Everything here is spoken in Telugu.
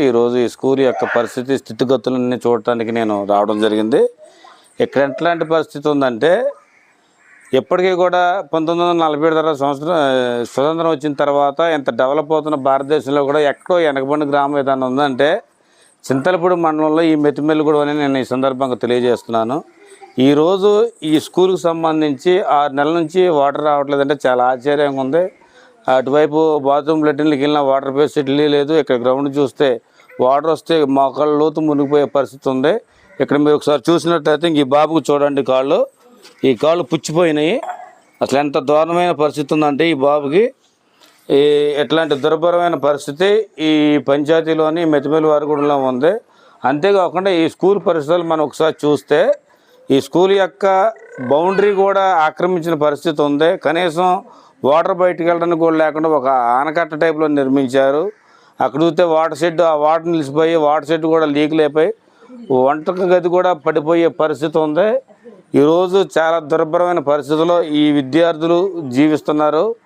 ఈరోజు ఈ స్కూల్ యొక్క పరిస్థితి స్థితిగతులన్నీ చూడటానికి నేను రావడం జరిగింది. ఇక్కడ ఎట్లాంటి పరిస్థితి ఉందంటే ఎప్పటికీ కూడా పంతొమ్మిది వందల నలభై ఏడు తర్వాత సంవత్సరం స్వతంత్రం వచ్చిన తర్వాత ఇంత డెవలప్ అవుతున్న భారతదేశంలో కూడా ఎక్కడో వెనకబడిన గ్రామం ఏదైనా ఉందంటే చింతలపూడి మండలంలో ఈ మెతిమెల్లిగూడ అని నేను ఈ సందర్భంగా తెలియజేస్తున్నాను. ఈరోజు ఈ స్కూల్కి సంబంధించి ఆరు నెలల నుంచి వాటర్ రావట్లేదంటే చాలా ఆశ్చర్యంగా ఉంది. అటువైపు బాత్రూమ్ లెట్రిన్కి వెళ్ళిన వాటర్ ఫెసిలిటీ లేదు. ఇక్కడ గ్రౌండ్ చూస్తే వాటర్ వస్తే మోకాళ్ళ లోతు మునిగిపోయే పరిస్థితి ఉంది. ఇక్కడ మీరు ఒకసారి చూసినట్టయితే ఇంక ఈ బాబుకు చూడండి కాళ్ళు. ఈ కాళ్ళు పుచ్చిపోయినాయి. అసలు ఎంత దారుణమైన పరిస్థితి ఉందంటే ఈ బాబుకి. ఈ ఎట్లాంటి దుర్భరమైన పరిస్థితి ఈ పంచాయతీలోని మెతిమేలు వారిగూడలో ఉంది. అంతేకాకుండా ఈ స్కూల్ పరిస్థితులు మనం ఒకసారి చూస్తే ఈ స్కూల్ యొక్క బౌండరీ కూడా ఆక్రమించిన పరిస్థితి ఉంది. కనీసం వాటర్ బయటికి వెళ్ళడానికి కూడా లేకుండా ఒక ఆనకట్ట టైప్లో నిర్మించారు. అక్కడ చూస్తే వాటర్ షెడ్ ఆ వాటర్ నిలిచిపోయి వాటర్ షెడ్ కూడా లీకులు అయిపోయి వంటక గది కూడా పడిపోయే పరిస్థితి ఉంది. ఈరోజు చాలా దుర్భరమైన పరిస్థితుల్లో ఈ విద్యార్థులు జీవిస్తున్నారు.